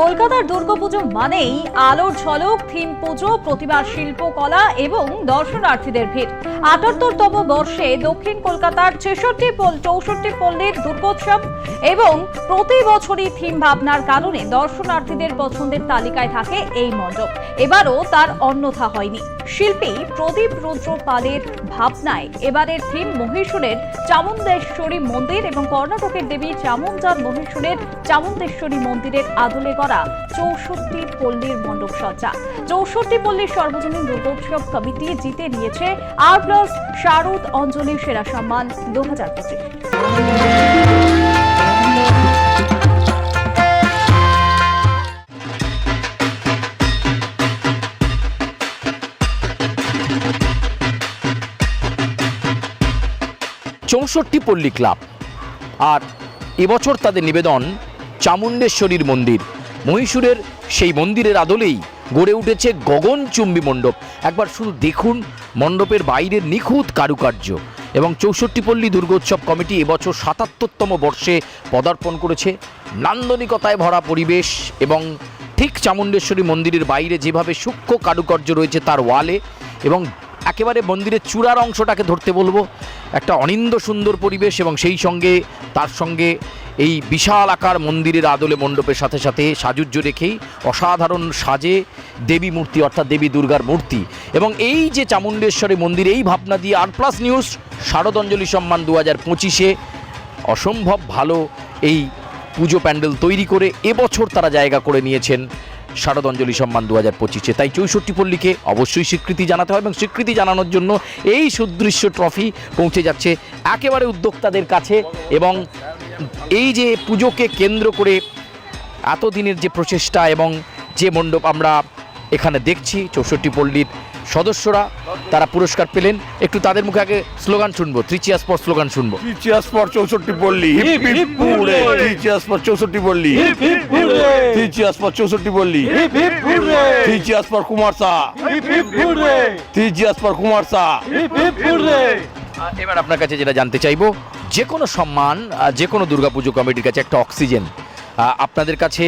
কলকাতার দুর্গাপুজো মানেই আলোর ঝলক, থিম পুজো, প্রতিমা শিল্পকলা এবং দর্শনার্থীদের ভিড়। আটাত্তরতম বর্ষে দক্ষিণ কলকাতার ছেষট্টি পল, চৌষট্টি পল্লীর দুর্গোৎসব এবং প্রতি বছরই থিম ভাবনার কারণে দর্শনার্থীদের পছন্দের তালিকায় থাকে এই মণ্ডপ। এবারও তার অন্যথা হয়নি। শিল্পী প্রদীপ রুদ্র পালের ভাবনায় এবারের থিম মহীশূরের চামুন্দেশ্বরী মন্দির এবং কর্ণাটকের দেবী চামুন্ডার মহীশূরের চামুন্দেশ্বরী মন্দিরের আদলে করা চৌষট্টি পল্লীর মণ্ডপ সজ্জা। চৌষট্টি পল্লীর সর্বজনীন দুর্গোৎসব কমিটি জিতে নিয়েছে আর প্লাস শারদ অঞ্জলি সেরা সম্মান দু হাজার চৌষট্টি পল্লী ক্লাব। আর এবছর তাদের নিবেদন চামুণ্ডেশ্বরীর মন্দির। মহীশূরের সেই মন্দিরের আদলেই গড়ে উঠেছে গগনচুম্বী মণ্ডপ। একবার শুধু দেখুন, মণ্ডপের বাইরের নিখুঁত কারুকার্য। এবং চৌষট্টি পল্লী দুর্গোৎসব কমিটি এবছর সাতাত্তরতম বর্ষে পদার্পণ করেছে। নান্দনিকতায় ভরা পরিবেশ এবং ঠিক চামুণ্ডেশ্বরী মন্দিরের বাইরে যেভাবে সূক্ষ্ম কারুকার্য রয়েছে তার ওয়ালে এবং একেবারে মন্দিরের চূড়ার অংশটাকে ধরতে বলব একটা অনিন্দ সুন্দর পরিবেশ এবং সেই সঙ্গে, তার সঙ্গে এই বিশাল আকার মন্দিরের আদলে মণ্ডপের সাথে সাথে সাজুজ্য রেখেই অসাধারণ সাজে দেবী মূর্তি অর্থাৎ দেবী দুর্গার মূর্তি। এবং এই যে চামুণ্ডেশ্বরী মন্দির, এই ভাবনা দিয়ে আর প্লাস নিউজ, শারদাঞ্জলি সম্মান দু হাজার পঁচিশে অসম্ভব ভালো এই পুজো প্যান্ডেল তৈরি করে এবছর তারা জায়গা করে নিয়েছেন শারদাঞ্জলি সম্মান দু হাজার পঁচিশে। তাই চৌষট্টি পল্লীকে অবশ্যই স্বীকৃতি জানাতে হবে এবং স্বীকৃতি জানানোর জন্য এই সুদৃশ্য ট্রফি পৌঁছে যাচ্ছে একেবারে উদ্যোক্তাদের কাছে এবং এই যে পুজোকে কেন্দ্র করে এতদিনের যে প্রচেষ্টা এবং যে মণ্ডপ আমরা এখানে দেখছি, চৌষট্টি পল্লীর সদস্যরা তারা পুরস্কার পেলেন। একটু তাদের মুখে আগে স্লোগান শুনব ত্রিচিয়াস পর স্লোগান শুনব। টিচিয়াস ফর চৌষট্টি বললি পুরে ফর চৌষট্টি টিচিয়াস ফর চৌষট্টি টিচিয়াস ফর কুমার শাহ ফর কুমার শাহ। এবার আপনার কাছে যেটা জানতে চাইব যে কোনো সম্মান আহ, যে কোনো দুর্গাপুজো কমিটির কাছে একটা অক্সিজেন। আপনাদের কাছে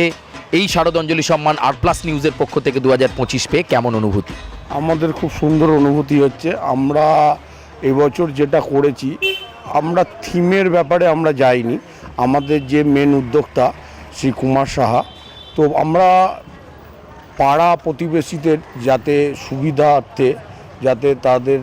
এই শারদাঞ্জলি সম্মান আর প্লাস নিউজের পক্ষ থেকে দু হাজার পঁচিশ পেয়ে কেমন অনুভূতি? আমাদের খুব সুন্দর অনুভূতি হচ্ছে। আমরা এবছর যেটা করেছি, আমরা থিমের ব্যাপারে আমরা যাইনি। আমাদের যে মেন উদ্যোক্তা শ্রী কুমার সাহা, তো আমরা পাড়া প্রতিবেশীদের যাতে সুবিধার্থে, যাতে তাদের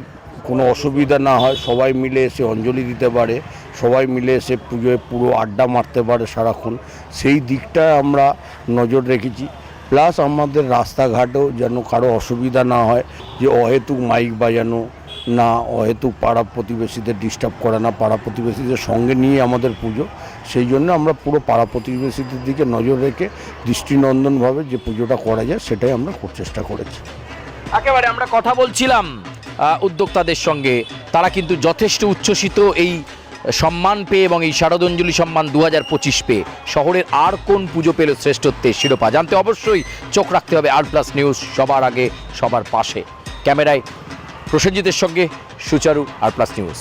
কোনো অসুবিধা না হয়, সবাই মিলে এসে অঞ্জলি দিতে পারে, সবাই মিলে এসে পুজোয় পুরো আড্ডা মারতে পারে সারাক্ষণ, সেই দিকটায় আমরা নজর রেখেছি। প্লাস আমাদের রাস্তাঘাটেও যেন কারও অসুবিধা না হয়, যে অহেতুক মাইক বাজানো না, অহেতুক পাড়া প্রতিবেশীদের ডিস্টার্ব করা না, পাড়া প্রতিবেশীদের সঙ্গে নিয়ে আমাদের পুজো। সেই জন্য আমরা পুরো পাড়া প্রতিবেশীদের দিকে নজর রেখে দৃষ্টিনন্দনভাবে যে পুজোটা করা যায়, সেটাই আমরা চেষ্টা করেছি। একেবারে আমরা কথা বলছিলাম উদ্যোক্তাদের সঙ্গে। তারা কিন্তু যথেষ্ট উচ্ছ্বসিত এই সম্মান পেয়ে এবং এই শারদাঞ্জলি সম্মান দু হাজার পঁচিশ পেয়ে শহরের আর কোন পুজো পেল শ্রেষ্ঠত্বের শিরোপা? জানতে অবশ্যই চোখ রাখতে হবে আর প্লাস নিউজ সবার আগে, সবার পাশে। ক্যামেরায় প্রসেনজিতের সঙ্গে সুচারু আর প্লাস নিউজ।